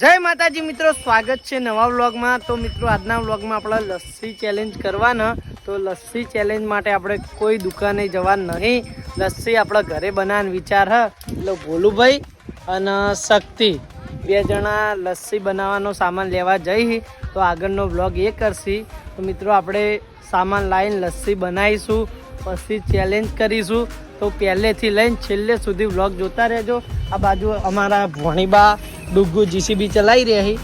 જય માતાજી મિત્રો, સ્વાગત છે નવા વ્લોગમાં. તો મિત્રો, આજના વ્લોગમાં આપણે લસ્સી ચેલેન્જ કરવાના. તો લસ્સી ચેલેન્જ માટે આપણે કોઈ દુકાને જવા નહીં. લસ્સી આપણે ઘરે બનાવવાનો વિચાર હ. એટલે ભોલુભાઈ અને શક્તિ. બે જણા લસ્સી બનાવવાનો સામાન લેવા જઈ તો આગળનો વ્લોગ એ કરશી. તો મિત્રો, આપણે સામાન લાવીને લસ્સી બનાવીશું, પછી ચેલેન્જ કરીશું. તો પહેલેથી લઈને છેલ્લે સુધી વ્લોગ જોતા રહેજો. આ બાજુ અમારા ભોણીબા ડુગ્ગુ જીસીબી ચલાવી રહ્યા છે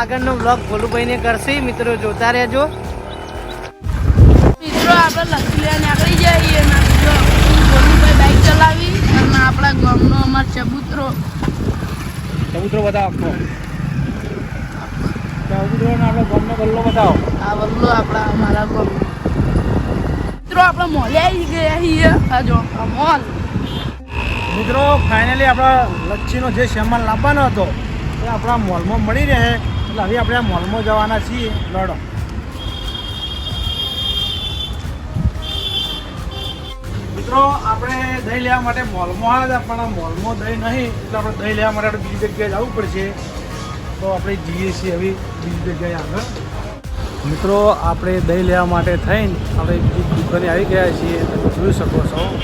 આગળનો વ્લોગ ભોલુભાઈને કરશે. મિત્રો જોતા રહેજો. મિત્રો આપણે લખી નીકળી જઈએ. ભોલુભાઈ બાઇક ચલાવી. અને આપણા ગામનો અમાર ચબૂતરો. ચબૂતરો બતાવો કબૂતરો આપણો ગામનો ગલ્લો બતાવો. આ વલ્લો આપણા અમારા ગામ મિત્રો આપણે મોલે આવી ગયા છીએ. આ જો મોલ. મિત્રો ફાઇનલી આપણા લચ્છીનો જે સામાન લાવવાનો હતો એ આપણા મોલમાં મળી રહે. એટલે હવે આપણે આ મોલમાં જવાના છીએ. લડો. મિત્રો, આપણે દહીં લેવા માટે મોલમાં આવ્યા હતા, પણ મોલમાં દહીં નહીં. એટલે આપણે દહીં લેવા માટે આપણે બીજી જગ્યાએ જવું પડશે. તો આપણે જઈએ છીએ હવે બીજી જગ્યાએ આગળ. મિત્રો, આપણે દહીં લેવા માટે થઈને આપણે બીજી દુકાને આવી ગયા છીએ. જોઈ શકો છો.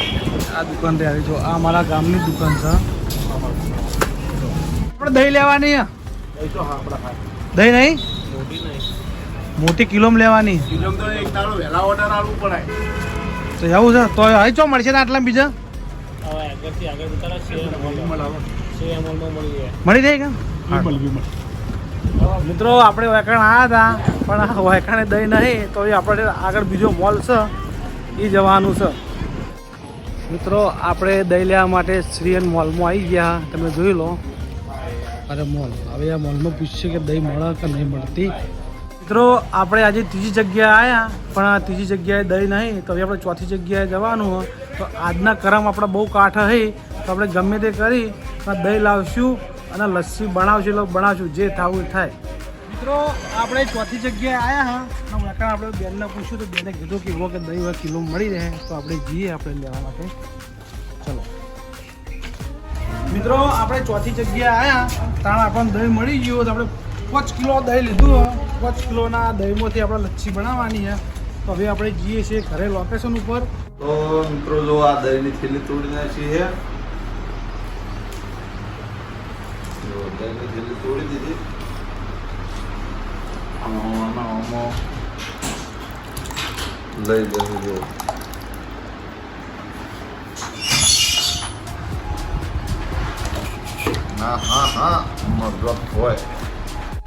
આ દુકાન આવી જો આ મારા ગામની દુકાન છે. આપણે દહીં લેવાની હે? દહીં નહીં? મોટી કિલોમ લેવાની. તો એવું છે તો હવે ચો મળશે ને આટલા બીજા? મળી જાય. કે? મિત્રો આપણે વૈકાણ આવ્યા હતા પણ આ વૈકાણે દહીં નહીં તો એ આપણે આગળ બીજો મોલ છે. એ જવાનું છે. મિત્રો આપણે દહીં લેવા માટે શ્રીયન મોલમાં આવી ગયા. તમે જોઈ લો. અરે મોલ હવે આ મોલમાં પૂછશે કે દહીં મળે કે નહીં મળતી. મિત્રો, આપણે આજે ત્રીજી જગ્યાએ આવ્યા પણ આ ત્રીજી જગ્યાએ દહીં નહીં, તો હવે આપણે ચોથી જગ્યાએ જવાનું હોય. તો આજના કરમ આપણા બહુ કાંઠા હઈ, તો આપણે ગમે તે કરી દહીં લાવશું અને લસ્સી બનાવશું, એટલે બનાવશું, જે થવું થાય. મિત્રો, આપણે ચોથી જગ્યાએ આવ્યા હા, અને આપણે બેનને પૂછ્યું, તો બેને કીધું કે એવો કે દહીં કિલો મળી રહે, તો આપણે જઈએ આપણે લેવા માટે. મિત્રો, આપણે ચોથી જગ્યાએ આવ્યા તાણ આપણને દહીં મળી ગયું તો આપણે પાંચ કિલો દહીં લીધું પાંચ કિલોના દહીંમાંથી આપણે લચ્છી બનાવવાની છે. તો હવે આપણે જઈએ છીએ ઘરે લોકેશન ઉપર. તો મિત્રો, જો આ દહીંની થેલી તોડી નાખી છે. દહીંની થેલી તોડી દીધી. લઈ જવું હા હા હા. મતલબ હોય.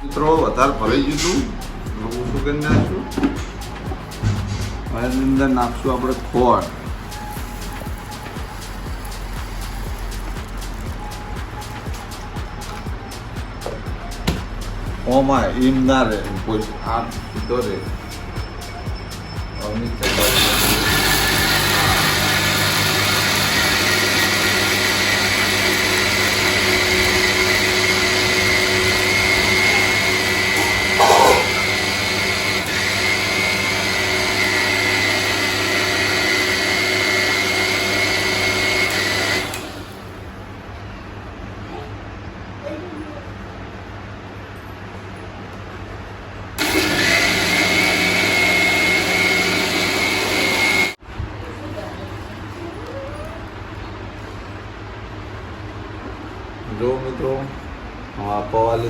મિત્રો, વધારે ભરાઈ ગયું હતું ઓછું કરી નાખ્યું એની અંદર નાખશું આપણે ખોળ. ઓમાં એમ ના રે કોઈ આમ સીધો રે અમિત જો મિત્રો આ પવાલી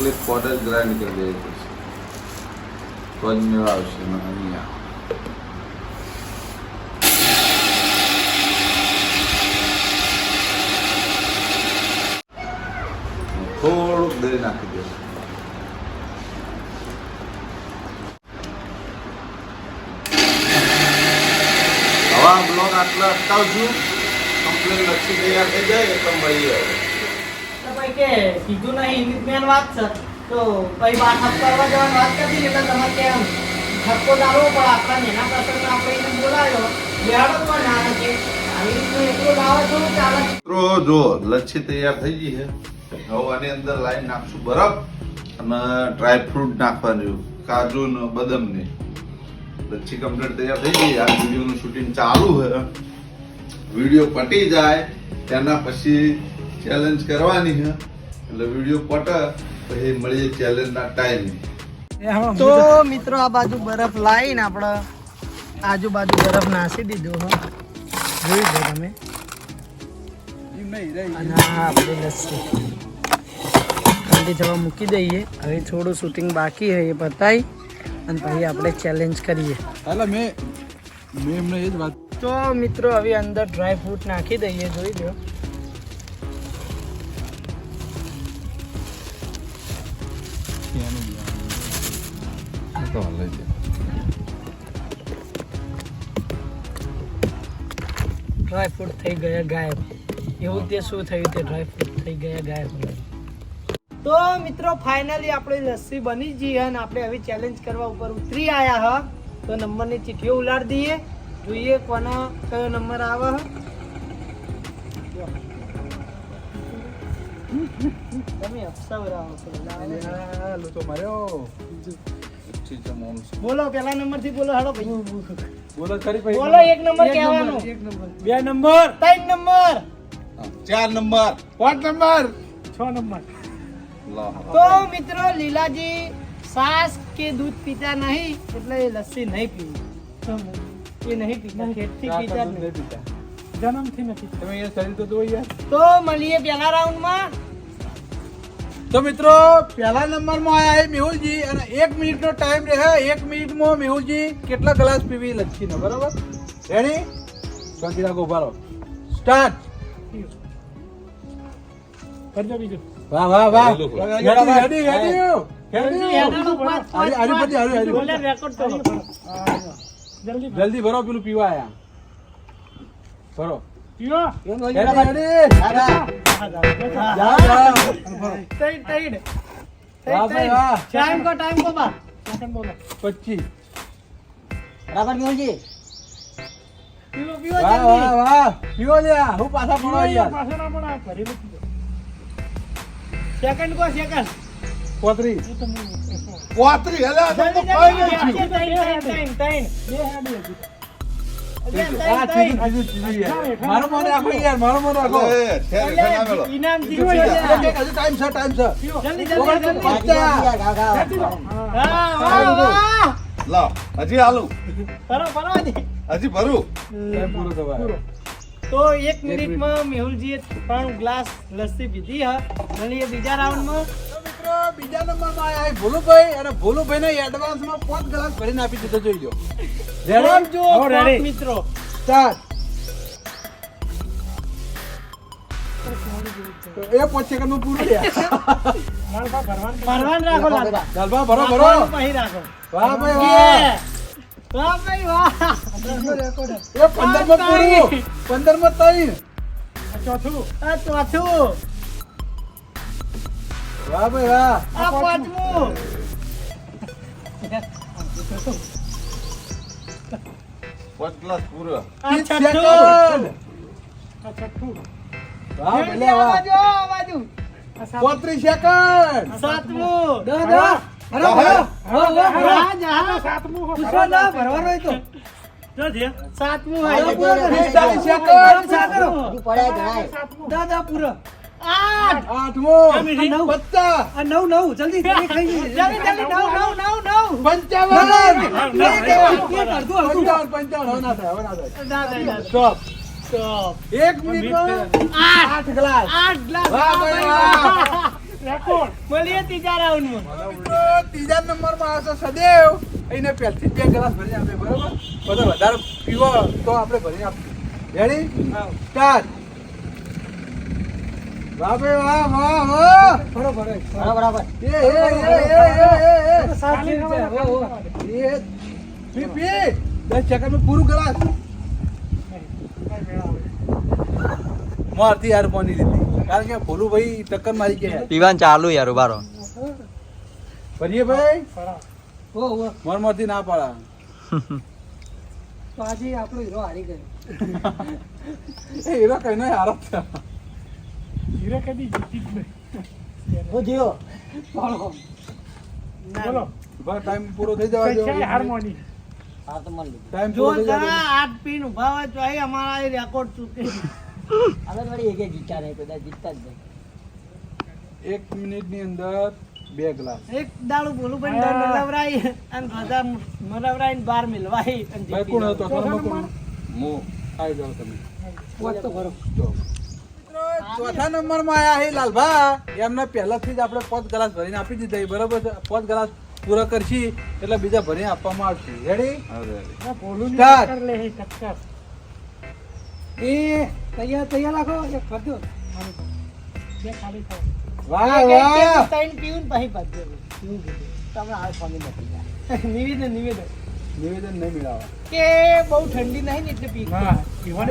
એકલી સ્પોટ જ ગ્રાઇન્ડ કરી દેવી તો જ મેળો અહીંયા. થોડુંક દહીં નાખી દેશું હવે બ્લોગ આટલા અટકાવશું. કમ્પ્લેન લખી તૈયાર થઈ જાય, એકદમ ભાઈ આવે. કે કીધું નહીં મેન વાત છે. તો ભાઈ વાત કરવા જવાની વાત કરતી એટલે તમે કેમ ઠપકો ડાલવો પડે આપણા એના પ્રસંગમાં આપણે એને બોલાવ્યો. બેહાડો પણ ના નથી અંદર લાઈન નાખશું બરફ અને ડ્રાય ફ્રૂટ કાજુ ને બદામ ને. લચ્છી કમ્પ્લીટ તૈયાર થઈ ગઈ. આ વિડીયોનું શૂટિંગ ચાલુ છે. વીડિયો પટી જાય, તેના પછી ચેલેન્જ કરવાની છે. એટલે વીડિયો પટે પછી મળીએ ચેલેન્જના ટાઈમ તો મિત્રો આ બાજુ બરફ લાવીને આપણે આજુબાજુ બરફ નાસી દીધો હો. જોઈ લો તમે. અને આ લસ્સી. ઠંડી થવા મૂકી દઈએ. હવે થોડું શૂટિંગ બાકી છે એ બતાવી અને પછી આપણે ચેલેન્જ કરીએ. એટલે મેં મેં એમને એ જ વાત તો મિત્રો હવે અંદર ડ્રાય ફ્રૂટ નાખી દઈએ જોઈ લો ડ્રાય ફ્રૂટ થઈ ગયા ગાયબ. એવું તે શું થયું તે ડ્રાય ફ્રૂટ થઈ ગયા ગાયબ. તો મિત્રો ફાઇનલી આપણી લસ્સી બની ગઈ અને આપણે હવે ચેલેન્જ કરવા ઉપર ઉતરી આયા હ. તો નંબરની ચીઠીઓ ઉલાડી દઈએ. જોઈએ કોનો કયો નંબર આવે હ. તમે અફસાવરાવો છો તો માર્યો બોલો પેલા નંબરથી બોલો હાડો ભાઈ બોલો ખરી ભાઈ બોલો એક નંબર કહેવાનો બે નંબર ત્રણ નંબર ચાર નંબર પાંચ નંબર છ નંબર તો મિત્રો લીલાજી સાસ કે દૂધ પીતા નહીં એટલે એ લસ્સી નહીં પીવી. એ નહીં પીતા ખેતથી પીતા જન્મથી જન્મથી નથી. તમે એ શરીર તો યાર તો મળીએ પેલા રાઉન્ડમાં તો મિત્રો પહેલા નંબરમાં આયા છે મેહુલજી અને એક મિનિટનો ટાઈમ રહે. એક મિનિટમાં મેહુલજી કેટલા ગ્લાસ પીવી લચ્છીનો બરાબર? રેડી શાંતિ રાખો ઊભા સ્ટાર્ટ કરજો બીજું. વાહ. રેડી રેડી જલ્દી ભરો પેલું પીવા આયા. ભરો. પીવો. રેડી રેડી હા. જા જા તૈડ, તૈડ. વાહ તૈડ, ભાઈ, તૈડ. વાહ. ટાઈમ કો ટાઈમ કો બા પચીસ બરાબર મેલજી પીવો પીવો વાહ વાહ જલ્દી વાહ પીવો લ્યા હું પાછા પડો યાર સેકન્ડ કો સેકન્ડ પોતરી પોતરી હેલે આ તો જલ્દી, કોઈ જલ્દી, નથી ત્રણ, ત્રણ, ત્રણ, ત્રણ. આ ત્રીજું ત્રીજું ત્રીજું યાર મારો મન રાખો યાર મારો મન રાખો અલે, છે ને, છે ને પેલો. ઇનામ પીવો જીત્યો યાર. છે. હજુ ટાઈમ છે ટાઈમ છે જલ્દી હજી હાલું હજી. હજી ભરું તો એક મિનિટમાં મેહુલજીએ ત્રણ ગ્લાસ લસ્સી પીધી હા અને બીજા રાઉન્ડમાં તો મિત્રો બીજા નંબરમાં આવ્યા ભોલુભાઈ અને ભોલુભાઈને એડવાન્સમાં પાંચ ગ્લાસ ભરીને આપી દીધો જોઈ લો જો મિત્રો. સ્ટાર્ટ એ પાંચ સેકન્ડમાં પૂરું ભરવાન રાખો લાલબા. ચાલબા ભરો ભરો. ભરવાનું પછી રાખો. વાહ ભાઈ વાહ. વાહ ભાઈ વાહ. એ પંદરમાં પૂરું. પંદરમાં ત્રણ આ ચોથું. વાહ ભાઈ વાહ. આ પાંચમું. બાજુ, આ બાજુ. પોત્રીસ સેકન્ડ સાતમું દસ. સાતમું સાતમું. આઠ. આઠમો. પચાસ. નવ નવ. જલ્દી જલ્દી જલ્દી નવ નવ નવ નવ. પંચાવન. પંચાવન પંચાવન. ના થાય હવે ના થાય. સ્ટોપ. એક મિનિટમાં આઠ. ગ્લાસ. આઠ ગ્લાસ. રેકોર્ડ. મળીએ ત્રીજા રાઉન્ડમાં ત્રીજા નંબરમાં આવશે સદેવ. એને પહેલથી બે ગ્લાસ ભરી આપે બરોબર? બધો વધારે પીવો તો આપણે ભરી આપીએ. રેડી સ્ટાર્ટ વાહ ભાઈ વાહ વાહ વાહ. બરોબર બરાબર. એ એ એ એ એ એ એ. પી પી દસ સેકન્ડમાં પૂરું ગ્લાસ મારથી યાર પોની લીધી કારણ કે ભોલું ભાઈ ટક્કર મારી ગયા. પીવાન ચાલુ યાર ઉભારો ભરીએ ભાઈ? ઓ ઓ. મર મરથી ના પાડા. તો આજે આપણો હીરો હારી ગયો. એ હીરો કઈ નહીં હારો થયો. ઓ જીઓ બોલો બોલો. ભાઈ ટાઈમ પૂરો થઈ જવા દો હાર્મોની? હા તો મળી ટાઈમ જો પૂરો થઈ જવા જરા આઠ પીન ઊભા હોય તો અહીં અમારા રેકોર્ડ ચૂકે હવે વળી એક જીતા નહીં કદાચ જીતતા જ નહીં. એક મિનિટની અંદર બે ગ્લાસ. એક દાડું બોલું પણ દર મિલાવરાય અને બધા મરાવરાય ને બાર મિલવાય અને કોણ હતો? હું. આવી જાઓ તમે. વાત તો કરો જો. ચોથા નંબરમાં આયા હે લાલભા. એમને પહેલાથી જ આપણે પાંચ ગ્લાસ ભરીને આપી દીધા બરોબર છે? પાંચ ગ્લાસ પૂરા કરશી એટલે બીજા ભરીને આપવામાં આવશે. રેડી એ તૈયાર તૈયાર રાખો એક કરજો વાહ એક- એક- એક વાહ ત્રણ પીવું પછી પાછું એવું તમે હાલ ફોની નથી જાય નિવેદન નિવેદન. નિવેદન નહીં મેળવવા. કે બહુ ઠંડી નહીં ને એટલે પીવાનું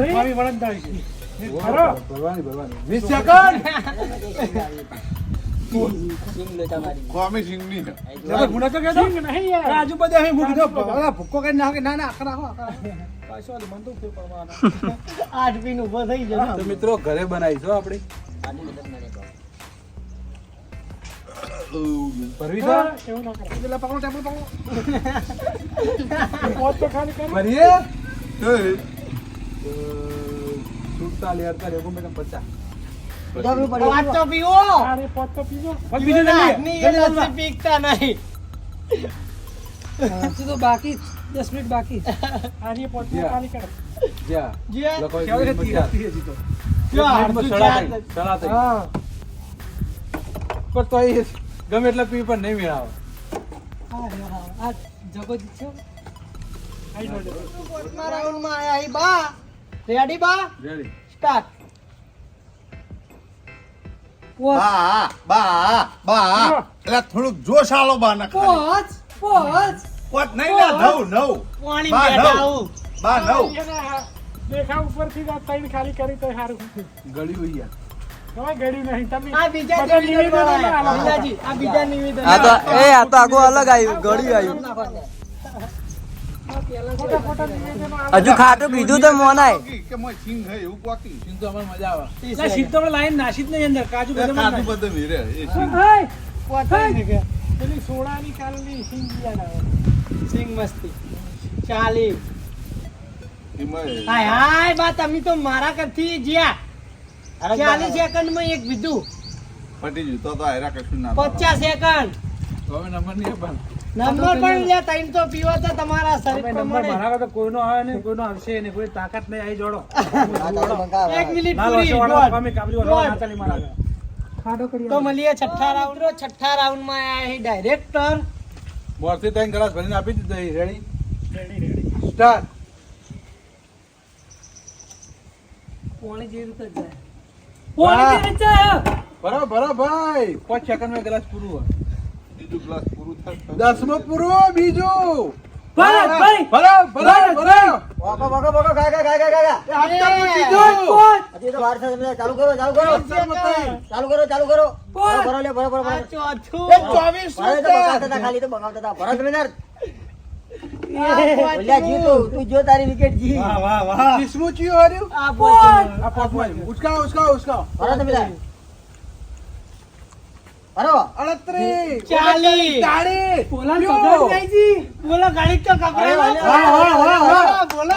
તમારી કોમી સિંગની છે. આજુબાજુ અહીં મૂકી દો. ભૂકો કઈ નાખે ના ના આખા રાખો આઠ પીન ઊભો થઈ જાય તો મિત્રો ઘરે બનાવી છો આપણે. ભરવી પેલા પકડો ટેબલ પકડો. ભરીએ? સુડતાલી પચાસ પીવો. બીજું પીકતા નહીં. તો બાકી દસ મિનિટ બાકી. જો. પણ તો. એ ગમે એટલે પી પણ નહીં મેળાવે. આ જગો જીત્યો કોર્ટમાં રાઉન્ડમાં આયા બા. રેડી બા રેડી સ્ટાર્ટ બા બા બા એટલે થોડુંક જોશ આલો બા ના ખાલી. પોચ પોચ નહીં લે નવ નવ. પાણી બા, બેઠા નવ. આવું. બા નવ. ગળ્યું યાર. આ બીજા નિવેદન વાળા બીજાજી આ બીજા નિવેદન આ તો એ આ તો આખું અલગ આવ્યું ગળ્યું આવ્યું. હજુ ખાટું કીધું તો મોનાય કે મોય સિંગ હે એવું કોકી સિંગ તો અમારે મજા આવે એ કાજુ બદામ હીરે એ સિંગ પોતાને કે સિંગ મસ્તી. ચાલી. હાય હાય બા તમે તો મારા કરતી જ્યાં. ચાલીસ સેકન્ડમાં એક બીજું. પટી ગયું તો તો હાયરા કશું ના પચાસ સેકન્ડ તો હવે નંબર નહીં આપવાનો. નંબર પણ લે ત્રણ તો પીવો તો તમારા શરીર પ્રમાણે. કોઈનો આવે ને કોઈનો આવશે ને કોઈ તાકાત નહીં આવી જોડો. એક મિનિટ પૂરી. તો મળીએ છઠ્ઠા રાઉન્ડ છઠ્ઠા રાઉન્ડમાં આયા હે ડાયરેક્ટર મોરથી ત્રણ ગ્લાસ ભરીને આપી દીધો રેડી રેડી સ્ટાર્ટ પોણી જેવી રીતે જાય. જાય. બરાબર ભરો ભાઈ. 5 સેકન્ડમાં ગ્લાસ પૂરું હોય. બીજું ક્લાસ પૂરું થાય દસમો પૂરું બીજું. ભરત, ભાઈ. ભરો ભરો ભરો વગો વગો વગો ગા ગા ગા ગા ગા ગા એ હાથમાં એ, કીધું. હજી તો વાર છે તમે ચાલુ કરો ચાલુ કરો. ચાલુ કરો ચાલુ કરો ભરો ભરો લે ભરો ભરો ભરો આ ચોથું. એ ચોવીસ ભરો તો બગાવતા હતા ખાલી તો બગાવતા હતા. ભરો તમે ઓલ્યા જી તું તું જો તારી વિકેટ જી. ચિયું હાર્યું? આ પાંચમું. આ પાંચમું. ઉચકાવો ઉચકાવો ઉચકાવો. ભરો તમે ભરો અડત્રીસ. ચાલીસ. ચાલીસ. બોલો ગાડી તો. બોલો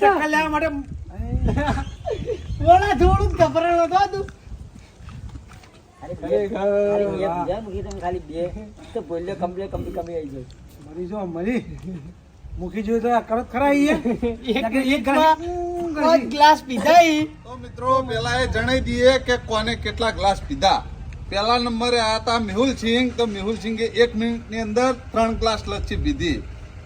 ટક્કર લેવા માટે બોલો થોડું તો તું. ખાલી બે તો બોલ્યો કમ્પ્લીટ કમ્પ્લીટ કમી આવી જાય મરી જો મરી. મૂકી જોયું તો આ કરત ખરા એક એક ગ્લાસ પીધા તો મિત્રો પેલા એ જણાવી દઈએ કે કોને કેટલા ગ્લાસ પીધા. પહેલા નંબરે આ હતા મેહુલ સિંહ તો મેહુલ સિંઘે એક મિનિટની અંદર ત્રણ ગ્લાસ લચ્છી પીધી.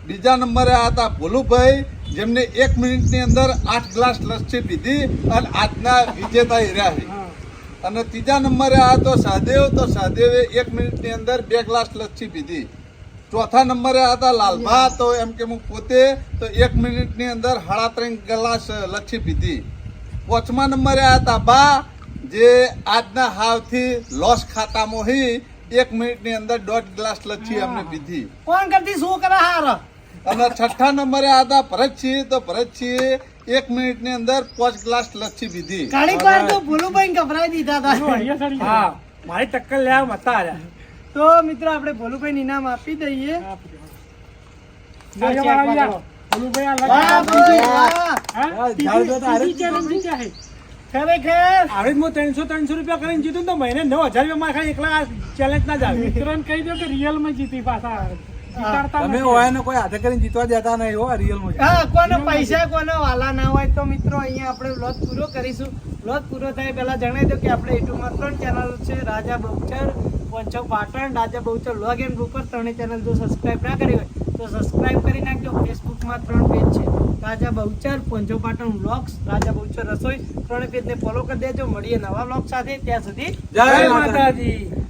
બીજા નંબરે આ હતા ભોલુભાઈ જેમને એક મિનિટની અંદર આઠ ગ્લાસ લચ્છી પીધી અને આજના વિજેતા ઈ રહ્યા. છે અને ત્રીજા નંબરે આ તો સહદેવ તો સહદેવે એક મિનિટની અંદર બે ગ્લાસ લચ્છી પીધી. ચોથા નંબરે હતા લાલભા. તો એમ કે હું પોતે તો એક મિનિટની અંદર સાડા ત્રણ ગ્લાસ લચ્છી પીધી. પાંચમા નંબરે હતા બા જે આજના હાવથી લોસ ખાતામાં હી એક મિનિટની અંદર દોઢ ગ્લાસ લચ્છી અમને પીધી. કોણ કરતી? શું કરે હાર? અને છઠ્ઠા નંબરે હતા ભરતસિંહ. તો ભરતસિંહ એક મિનિટની અંદર પાંચ ગ્લાસ લચ્છી પીધી. ઘણી વાર તો ભોલુભાઈ ગભરાઈ દીધા હતા મારી ટક્કર લેવા મતા આવ્યા તો મિત્રો આપણે ભોલુભાઈ ઇનામ આપી દઈએ. ખરેખર હવે હું? ત્રણસો ત્રણસો રૂપિયા કરીને જીતું તો મહિને નવ હજાર રૂપિયા મારા એકલા ચેલેન્જ ના જાય. મિત્રોને કહી દો કે રિયલમાં જીતી પાછા. તમે હોય કોઈ હાથે કરીને જીતવા દેતા નહીં હો રિયલ હા કોને પૈસા કોને વાલા ના હોય તો મિત્રો અહીંયા આપણે વ્લોગ પૂરો કરીશું. વ્લોગ પૂરો થાય પહેલા જણાવી દો કે આપણે યુટ્યુબમાં ત્રણ ચેનલ છે Raja Bahuchar પંચો Patan Raja Bahuchar vlog and blooper ત્રણેય ચેનલ જો સબસ્ક્રાઇબ ના કરી હોય તો સબસ્ક્રાઇબ કરી નાખજો. ફેસબુકમાં ત્રણ પેજ છે. રાજા બહુચર પંચો પાટણ વ્લોગ્સ રાજા બહુચર રસોઈ ત્રણેય પેજને ફોલો કરી દેજો. મળીએ નવા બ્લોગ સાથે. ત્યાં સુધી જય માતાજી.